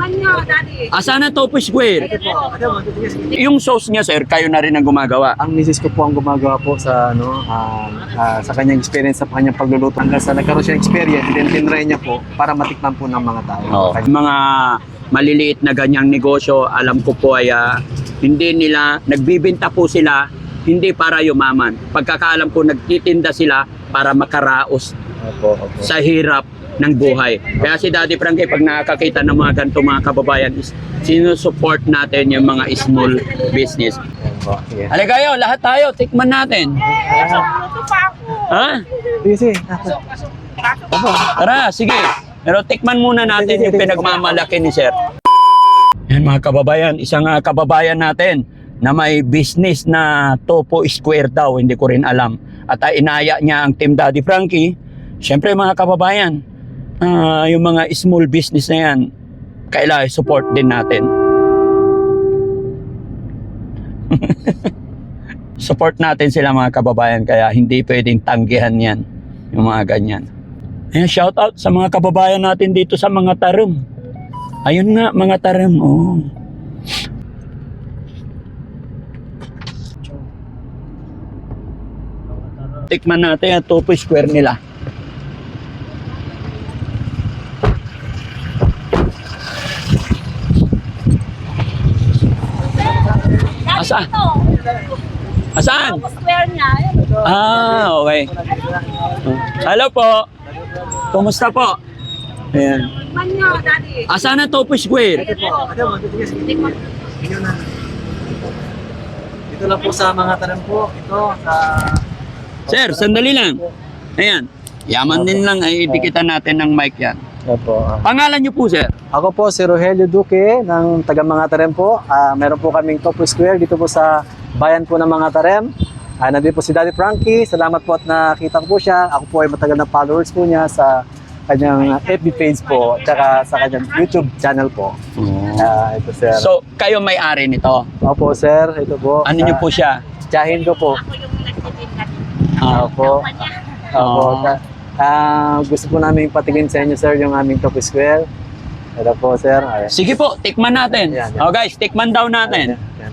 Tikman nyo, daddy. Asa na Topo Square? Yung sauce niya, sir, kayo na rin ang gumagawa. Ang misis ko po ang gumagawa po sa ano ah, ah, sa kanyang experience sa kanyang pagluluto hanggang sa nagkaroon siya experience then tinry niya po para matikman po ng mga tao. Oh. Mga maliliit na ganyang negosyo, alam ko po ay ah, hindi nila, nagbibinta po sila, hindi para yumaman. Pagkakaalam ko, nagtitinda sila para makaraos Opo, opo. sa hirap ng buhay. Kaya si Daddy Frankie, pag nakakakita ng mga ganito mga kababayan, is sinusupport natin yung mga small business. Sige. Halika kayo, lahat tayo, tikman natin. Ha? Sige. Tara, sige. Pero tikman muna natin yung pinagmamalaki ni Sir. Yan mga kababayan, isang ah, kababayan natin na may business na Topo Square daw, hindi ko rin alam. At ah, inaya niya ang Team Daddy Frankie. Siyempre mga kababayan, ah, yung mga small business na yan, kailangan support din natin. support natin sila mga kababayan kaya hindi pwedeng tanggihan yan yung mga ganyan. Ayan, shout out sa mga kababayan natin dito sa mga tarum. Ayun nga, mga tarum. Oh. Tikman natin ang Topo Square nila. Asa? Asaan? Tapos square niya. Ayun. Ah, okay. Hello po. Kumusta po? Ayan. Tikman nyo, daddy. Asa na Topo Square? Dito lang po sa mga tanong po. Ito sa Sir, sandali lang. Ayan. Yaman din lang ay idikitan natin ng mic yan. Opo. Pangalan niyo po, sir? Ako po si Rogelio Duque ng taga Mga Tarem po. Ah, meron po kaming Topo Square dito po sa bayan po ng Mga Tarem. Ah, nandito po si Daddy Frankie. Salamat po at nakita ko po siya. Ako po ay matagal na followers po niya sa kanyang FB page po tsaka sa kanyang YouTube channel po. Ah, ito sir. So, kayo may-ari nito. Opo sir, ito po. Ano niyo po siya? Tsahin ko po. Ako yung nagtitinda. Ah, Opo. Niya. Opo. Ah, gusto po namin patingin sa inyo sir yung aming Topo Square. Ito po sir. Ayan. Sige po, tikman natin. Yan, yan. Oh guys, tikman daw natin. Ayan.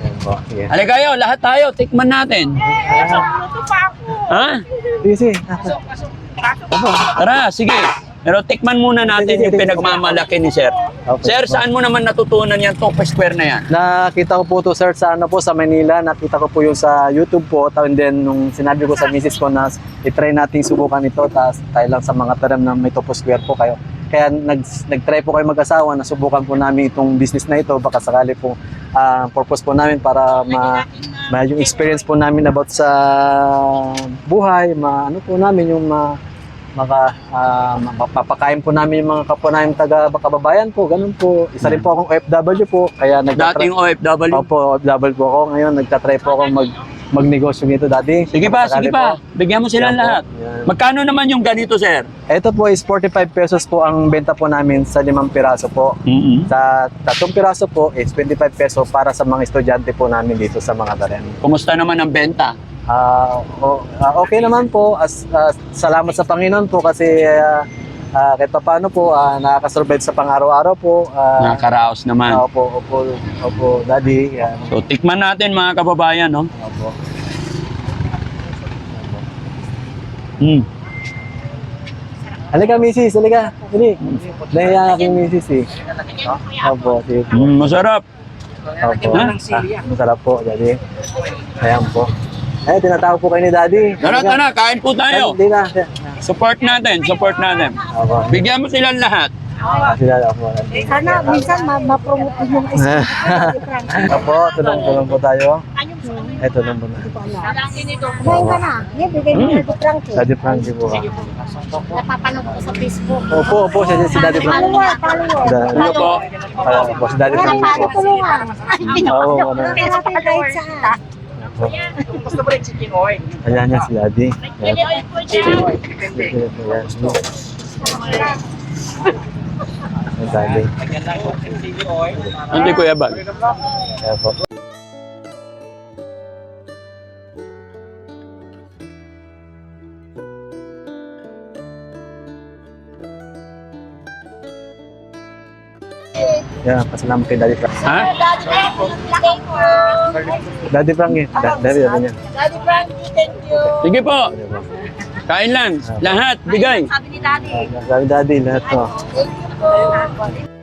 Ayan po. Sige. Halika kayo, lahat tayo, tikman natin. Luto pa ako. Ha? Sige, sige. Tara, sige. Pero tikman muna natin yung pinagmamalaki ni Sir. Okay. Sir, saan mo naman natutunan yan Topo Square na yan? Nakita ko po to sir sa ano po sa Manila. Nakita ko po yung sa YouTube po. And then nung sinabi ko sa misis ko na i-try nating subukan ito. Tapos tayo lang sa mga taram na may Topo Square po kayo. Kaya nag, nag-try po kayo mag-asawa na subukan po namin itong business na ito. Baka sakali po ah, purpose po namin para ma, ma yung experience po namin about sa buhay. Ma, ano po namin yung ma, maka ah, mapapakain po namin yung mga kapwa namin taga kababayan po. Ganun po. Isa rin po akong OFW po. Kaya nag Dating OFW. Opo, double po ako ngayon. Nagtatry po ako mag magnegosyo nito dati. Sige pa, sige pa. Bigyan mo sila Yan po. Magkano naman yung ganito, sir? Ito po is 45 pesos po ang benta po namin sa limang piraso po. mm Sa tatlong piraso po is 25 peso para sa mga estudyante po namin dito sa mga taren. Kumusta naman ang benta? Ah, o- ah, okay naman po. As, ah, salamat sa Panginoon po kasi ah, ah, kahit pa paano po ah, nakakasurvive sa pang-araw-araw po. Ah, Nakakaraos naman. ah, opo, opo, opo, daddy. Yan. So, tikman natin mga kababayan, no? Opo. Mm. Halika, misis. Halika. Halika. Nahiya aking misis eh. Opo, sige po. Mm, masarap. Opo. Ah, masarap po, daddy. Ayan po. Eh, tinatawag po kayo ni daddy. Tara, tara, kain po tayo. Hindi na. Support natin, support natin. Opo. Bigyan mo silang lahat. Ah, Sila opo. Sana minsan ma- ma-promote din yung isa. Opo, tulong-tulong po tayo. Gusto mo? Tulong po na. Ito. Kumain ka na. Yan, bigay mo Mm. na ito, Frankie. Daddy Frankie po. ah. Napapanood ko sa Facebook. Opo, opo, si, si Daddy Frankie. Follower, follower. Daddy, Ano po? Ah, opo, si Daddy Frankie po. tulungan. Oo, wala. Kaya natin kahit saan. Opo. Ayan yan si Daddy. Ayan. oil po dyan. Ayan. Ayan, Daddy. Hindi, Kuya. Ayan po. Yeah, pasalamat kay Daddy Frank. Ha? Daddy Frank eh. Da- Daddy, Daddy niya. Daddy Frankie, thank you. Sige po. Kain lang. Lahat. Bigay. Sabi ni Daddy. Daddy, Daddy, lahat to. Thank you po.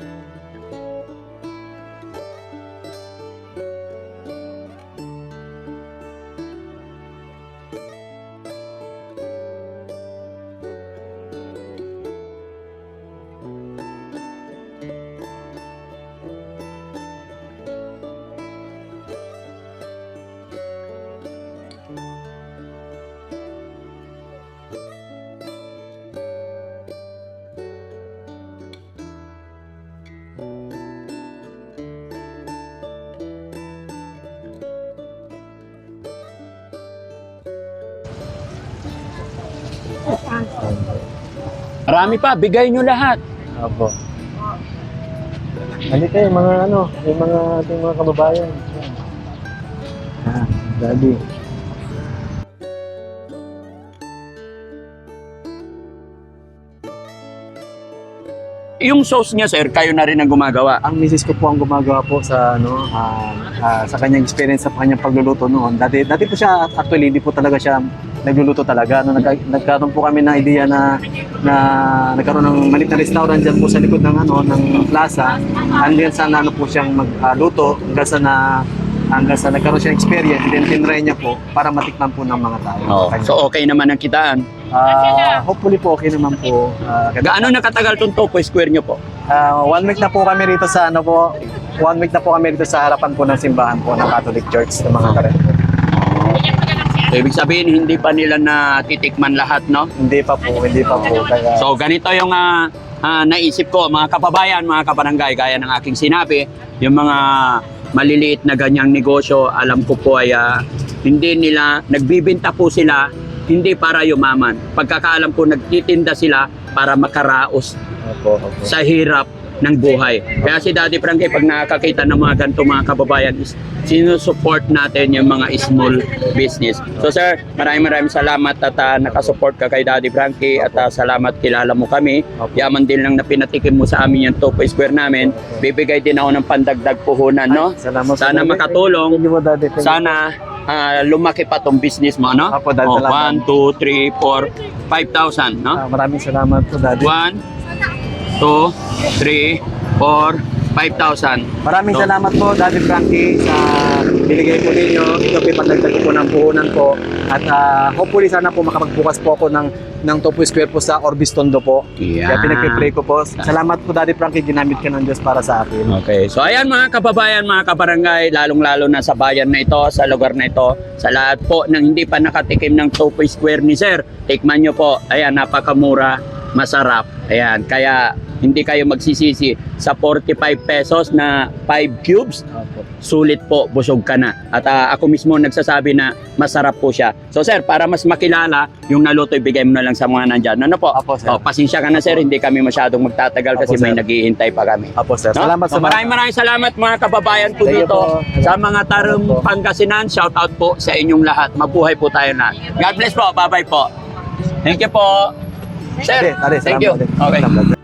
Marami pa. Bigay nyo lahat. Opo. Halika yung mga ano, yung mga ating mga kababayan. Ah, Daddy. Yung sauce niya, sir, kayo na rin ang gumagawa. Ang misis ko po ang gumagawa po sa ano ah, ah, sa kanyang experience sa kanyang pagluluto noon. Dati dati po siya actually hindi po talaga siya nagluluto talaga. No, nagka, nagkaroon po kami ng idea na na nagkaroon ng maliit na restaurant diyan po sa likod ng ano ng plaza. Hanggang sa ano po siyang magluto hanggang sa na hanggang sa nagkaroon siya ng experience, then tinry niya po para matikman po ng mga tao. Oh, so okay naman ang kitaan. Ah, hopefully po okay naman po. Ah, Gaano nakatagal tong Topo Square nyo po? Ah, one week na po kami rito sa ano po, one week na po kami rito sa harapan po ng simbahan po ng Catholic Church ng mga kare. So, ibig sabihin, hindi pa nila natitikman lahat, no? Hindi pa po, hindi pa po. Kaya, So, ganito yung ah, ah, naisip ko, mga kababayan, mga kabarangay, gaya ng aking sinabi, yung mga maliliit na ganyang negosyo, alam ko po ay ah, hindi nila, nagbibinta po sila, hindi para yumaman. Pagkakaalam ko, nagtitinda sila para makaraos opo, opo. sa hirap ng buhay. Kaya si Daddy Frankie, pag nakakakita ng mga ganito mga kababayan, is sinusupport natin yung mga small business. So sir, maraming maraming salamat at uh, nakasupport ka kay Daddy Frankie at ah, salamat kilala mo kami. Yaman din lang na pinatikim mo sa amin yung Topo Square namin. Bibigay din ako ng pandagdag puhunan, no? Salamat Sana makatulong. Sana ah, lumaki pa tong business mo, no? Apo, Oh, salamat. 1, 2, 3, 4, 5,000, no? Ah, maraming salamat po, Daddy. 1, 2, 3, 4, 5,000. Maraming No. salamat po, Daddy Frankie, sa binigay po ninyo. Ito po ipagdagdag po ng puhunan po. At ah, hopefully sana po makapagbukas po ako ng, ng Topo Square po sa Orbis Tondo po. Kaya pinagpipray ko po. Salamat po, Daddy Frankie. Ginamit ka ng Diyos para sa akin. Okay. So ayan mga kababayan, mga kabarangay, lalong-lalo na sa bayan na ito, sa lugar na ito, sa lahat po ng hindi pa nakatikim ng Topo Square ni Sir, tikman nyo po. Ayan, napakamura, masarap. Ayan, kaya hindi kayo magsisisi sa 45 pesos na 5 cubes, sulit po, busog ka na. At ah, ako mismo nagsasabi na masarap po siya. So sir, para mas makilala, yung naluto, ibigay mo na lang sa mga nandyan. Ano po? Apo, sir. Oh, pasensya ka na sir, hindi kami masyadong magtatagal kasi Apo, may sir. naghihintay pa kami. Apo, sir. No? Salamat So, sa maraming maraming salamat mga kababayan po dito po. sa mga Tarum Opo. Pangasinan. Shout out po sa inyong lahat. Mabuhay po tayo na. God bless po. Bye-bye po. Thank you po. Sir, thank salamat, you. Okay.